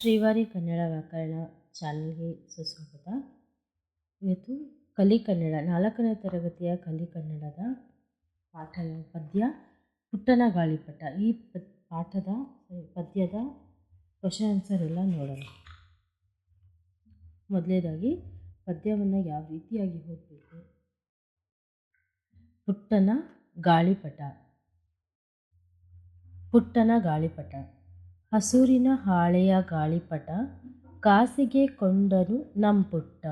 ಶ್ರೀವಾರಿ ಕನ್ನಡ ವ್ಯಾಕರಣ ಚಾನಲ್ಗೆ ಸುಸ್ವಾಗತ. ಇವತ್ತು ಕಲಿ ಕನ್ನಡ, ನಾಲ್ಕನೇ ತರಗತಿಯ ಕಲಿ ಕನ್ನಡದ ಪಾಠ ಪದ್ಯ ಪುಟ್ಟನ ಗಾಳಿಪಟ. ಈ ಪಾಠದ, ಪದ್ಯದ ಕ್ವಶನ್ ಆನ್ಸರ್ ಎಲ್ಲ ನೋಡೋಣ. ಮೊದಲನೇದಾಗಿ ಪದ್ಯವನ್ನು ಯಾವ ರೀತಿಯಾಗಿ ಓದಬೇಕು? ಪುಟ್ಟನ ಗಾಳಿಪಟ. ಪುಟ್ಟನ ಗಾಳಿಪಟ. ಹಸೂರಿನ ಹಾಳೆಯ ಗಾಳಿಪಟ ಕಾಸಿಗೆ ಕೊಂಡನು ನಂಪುಟ್ಟ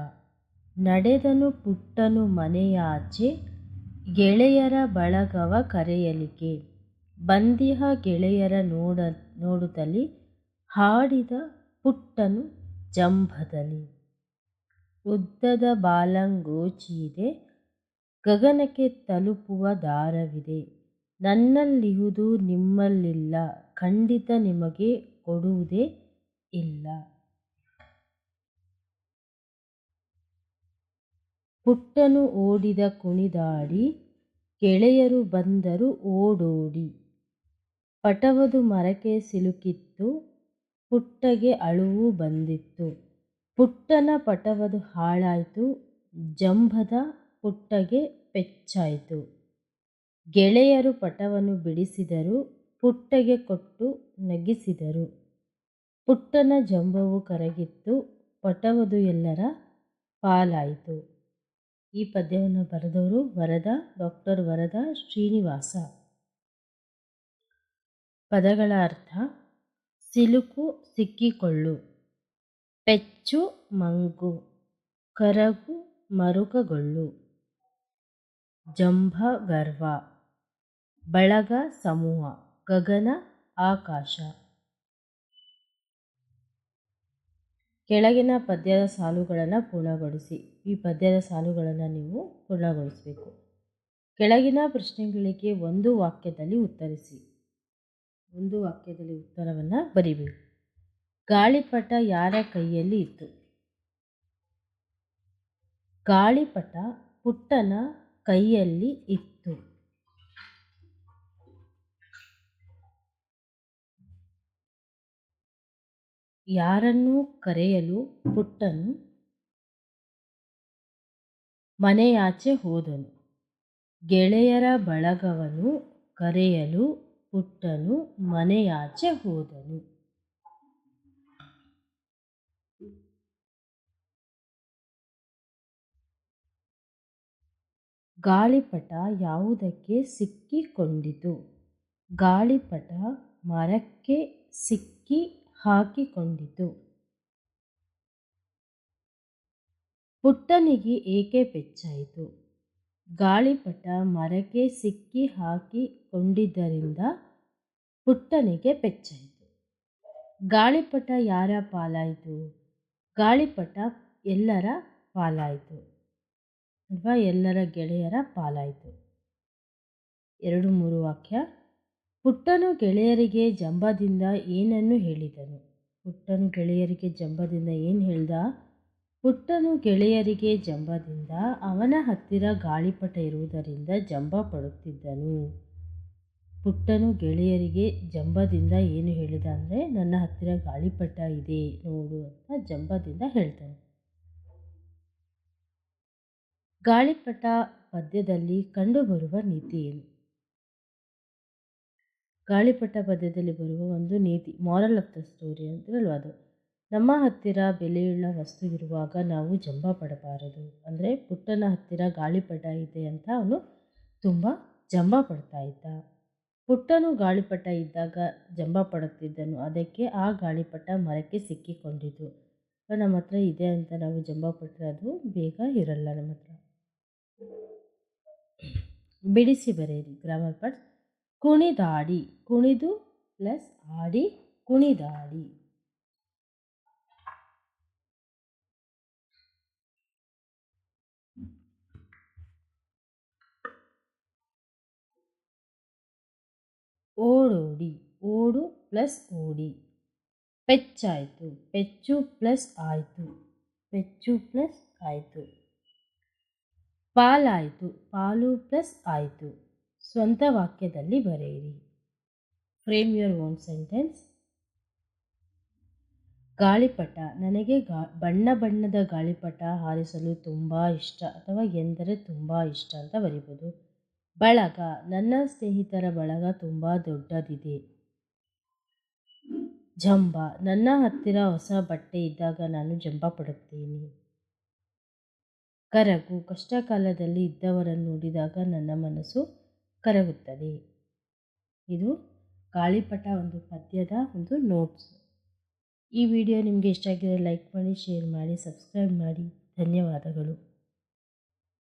ನಡೆದನು ಪುಟ್ಟನು ಮನೆಯಾಚೆ ಗೆಳೆಯರ ಬಳಗವ ಕರೆಯಲಿಕೆ. ಬಂದಿಹ ಗೆಳೆಯರ ನೋಡ ನೋಡುತ್ತಲಿ ಹಾಡಿದ ಪುಟ್ಟನು ಜಂಭದಲ್ಲಿ ಉದ್ದದ ಬಾಲಂಗೋಚಿಯಿದೆ ಗಗನಕ್ಕೆ ತಲುಪುವ ದಾರವಿದೆ. ನನ್ನಲ್ಲಿಹುದು ನಿಮ್ಮಲ್ಲಿಲ್ಲ, ಖಂಡಿತ ನಿಮಗೆ ಕೊಡುವುದೇ ಇಲ್ಲ. ಪುಟ್ಟನು ಓಡಿದ ಕುಣಿದಾಡಿ, ಗೆಳೆಯರು ಬಂದರು ಓಡೋಡಿ. ಪಟವದು ಮರಕ್ಕೆ ಸಿಲುಕಿತ್ತು, ಪುಟ್ಟಗೆ ಅಳುವು ಬಂದಿತ್ತು. ಪುಟ್ಟನ ಪಟವದು ಹಾಳಾಯಿತು ಜಂಭದ ಪುಟ್ಟಗೆ ಪೆಚ್ಚಾಯಿತು. ಗೆಳೆಯರು ಪಟವನ್ನು ಬಿಡಿಸಿದರು, ಪುಟ್ಟಗೆ ಕೊಟ್ಟು ನಗಿಸಿದರು. ಪುಟ್ಟನ ಜಂಬವು ಕರಗಿತ್ತು, ಪಟವದು ಎಲ್ಲರ ಪಾಲಾಯಿತು. ಈ ಪದ್ಯವನ್ನು ಬರೆದವರು ವರದ, ಡಾಕ್ಟರ್ ವರದ ಶ್ರೀನಿವಾಸ. ಪದಗಳ ಅರ್ಥ, ಸಿಲುಕು, ಸಿಕ್ಕಿಕೊಳ್ಳು. ಪೆಚ್ಚು, ಮಂಗು. ಕರಗು, ಮರುಕಗೊಳ್ಳು. ಜಂಭ, ಗರ್ವ. ಬಳಗ ಸಮೂಹ, ಗಗನ ಆಕಾಶ. ಕೆಳಗಿನ ಪದ್ಯದ ಸಾಲುಗಳನ್ನು ಪೂರ್ಣಗೊಳಿಸಿ, ಈ ಪದ್ಯದ ಸಾಲುಗಳನ್ನು ನೀವು ಪೂರ್ಣಗೊಳಿಸಬೇಕು. ಕೆಳಗಿನ ಪ್ರಶ್ನೆಗಳಿಗೆ ಒಂದು ವಾಕ್ಯದಲ್ಲಿ ಉತ್ತರಿಸಿ. ಒಂದು ವಾಕ್ಯದಲ್ಲಿ ಉತ್ತರವನ್ನು ಬರಿಬೇಕು. ಗಾಳಿಪಟ ಯಾರ ಕೈಯಲ್ಲಿ ಇತ್ತು? ಗಾಳಿಪಟ ಪುಟ್ಟನ ಕೈಯಲ್ಲಿ ಇತ್ತು. ಯಾರನ್ನೂ ಕರೆಯಲು ಪುಟ್ಟನು. ಮನೆಯಾಚೆ ಹೋದನು. ಗೆಳೆಯರ ಬಳಗವನು ಕರೆಯಲು ಪುಟ್ಟನು. ಮನೆಯಾಚೆ ಹೋದನು. ಗಾಳಿಪಟ ಯಾವುದಕ್ಕೆ ಸಿಕ್ಕಿಕೊಂಡಿತು? ಗಾಳಿಪಟ ಮರಕ್ಕೆ ಸಿಕ್ಕಿ ಹಾಕಿಕೊಂಡಿತು ಪುಟ್ಟನಿಗೆ ಏಕೆ ಪೆಚ್ಚಾಯಿತು ಗಾಳಿಪಟ ಮರಕ್ಕೆ ಸಿಕ್ಕಿ ಹಾಕಿಕೊಂಡಿದ್ದರಿಂದ ಪುಟ್ಟನಿಗೆ ಪೆಚ್ಚಾಯಿತು ಗಾಳಿಪಟ ಯಾರ ಪಾಲಾಯಿತು? ಗಾಳಿಪಟ ಎಲ್ಲರ ಪಾಲಾಯಿತು. ಅಥವಾ ಎಲ್ಲರ ಗೆಳೆಯರ ಪಾಲಾಯಿತು. ಎರಡು ಮೂರು ವಾಕ್ಯ. ಪುಟ್ಟನು ಗೆಳೆಯರಿಗೆ ಜಂಬದಿಂದ ಏನನ್ನು ಹೇಳಿದನು? ಪುಟ್ಟನು ಗೆಳೆಯರಿಗೆ ಜಂಬದಿಂದ ಏನು ಹೇಳ್ದ? ಪುಟ್ಟನು ಗೆಳೆಯರಿಗೆ ಜಂಬದಿಂದ ಅವನ ಹತ್ತಿರ ಗಾಳಿಪಟ ಇರುವುದರಿಂದ ಜಂಬ ಪಡುತ್ತಿದ್ದನು. ಪುಟ್ಟನು ಗೆಳೆಯರಿಗೆ ಜಂಬದಿಂದ ಏನು ಹೇಳಿದ ಅಂದರೆ, ನನ್ನ ಹತ್ತಿರ ಗಾಳಿಪಟ ಇದೆ, ನೋಡು ಅಂತ ಜಂಬದಿಂದ ಹೇಳ್ತಾನೆ. ಗಾಳಿಪಟ ಪದ್ಯದಲ್ಲಿ ಕಂಡುಬರುವ ನೀತಿ ಏನು? ಗಾಳಿಪಟ ಪದ್ಯದಲ್ಲಿ ಬರುವ ಒಂದು ನೀತಿ ಮಾರಲ್ ಆಫ್ ದ ಸ್ಟೋರಿ ಅಂತಿರಲ್ವ ಅದು? ನಮ್ಮ ಹತ್ತಿರ ಬೆಲೆಯುಳ್ಳ ವಸ್ತು ಇರುವಾಗ ನಾವು ಜಂಬ ಪಡಬಾರದು. ಅಂದರೆ ಪುಟ್ಟನ ಹತ್ತಿರ ಗಾಳಿಪಟ ಇದೆ ಅಂತ ಅವನು ತುಂಬ ಜಂಬ ಪಡ್ತಾ ಇದ್ದ. ಪುಟ್ಟನು ಗಾಳಿಪಟ ಇದ್ದಾಗ ಜಂಬ ಪಡುತ್ತಿದ್ದನು. ಅದಕ್ಕೆ ಆ ಗಾಳಿಪಟ ಮರಕ್ಕೆ ಸಿಕ್ಕಿಕೊಂಡಿತು ನಮ್ಮ ಹತ್ರ ಇದೆ ಅಂತ ನಾವು ಜಂಬ ಪಟ್ಟರೆ ಅದು ಬೇಗ ಇರಲ್ಲ ನಮ್ಮ ಹತ್ರ. ಬಿಡಿಸಿ ಬರೆಯಿರಿ. ಗ್ರಾಮರ್ ಪಾರ್ಟ್ ಕುಣಿದಾಡಿ, ಕುಣಿದು ಪ್ಲಸ್ ಆಡಿ, ಕುಣಿದಾಡಿ. ಓಡೋಡಿ, ಓಡು ಪ್ಲಸ್ ಓಡಿ. ಪೆಚ್ಚಾಯಿತು, ಪೆಚ್ಚು ಪ್ಲಸ್ ಆಯಿತು, ಪೆಚ್ಚು ಪ್ಲಸ್ ಆಯಿತು. ಪಾಲಾಯಿತು, ಪಾಲು ಪ್ಲಸ್ ಆಯಿತು. ಸ್ವಂತ ವಾಕ್ಯದಲ್ಲಿ ಬರೆಯಿರಿ. ಫ್ರೇಮ್ ಯುವರ್ ಓನ್ ಸೆಂಟೆನ್ಸ್ ಗಾಳಿಪಟ, ನನಗೆ ಗಾ, ಬಣ್ಣ ಬಣ್ಣದ ಗಾಳಿಪಟ ಹಾರಿಸಲು ತುಂಬ ಇಷ್ಟ ಅಥವಾ ಎಂದರೆ ತುಂಬ ಇಷ್ಟ ಅಂತ ಬರಿಬೋದು. ಬಳಗ, ನನ್ನ ಸ್ನೇಹಿತರ ಬಳಗ ತುಂಬ ದೊಡ್ಡದಿದೆ. ಜಂಬ, ನನ್ನ ಹತ್ತಿರ ಹೊಸ ಬಟ್ಟೆ ಇದ್ದಾಗ ನಾನು ಜಂಬ ಪಡುತ್ತೇನೆ. ಕರಗು, ಕಷ್ಟಕಾಲದಲ್ಲಿ ಇದ್ದವರನ್ನು ನೋಡಿದಾಗ ನನ್ನ ಮನಸ್ಸು ಕರಗುತ್ತದೆ. ಇದು ಗಾಳಿಪಟ ಒಂದು ಪದ್ಯದ ಒಂದು ನೋಟ್ಸ್ ಈ ವಿಡಿಯೋ ನಿಮಗೆ ಇಷ್ಟ ಆಗಿದ್ದರೆ ಲೈಕ್ ಮಾಡಿ ಶೇರ್ ಮಾಡಿ ಸಬ್ಸ್ಕ್ರೈಬ್ ಮಾಡಿ. ಧನ್ಯವಾದಗಳು.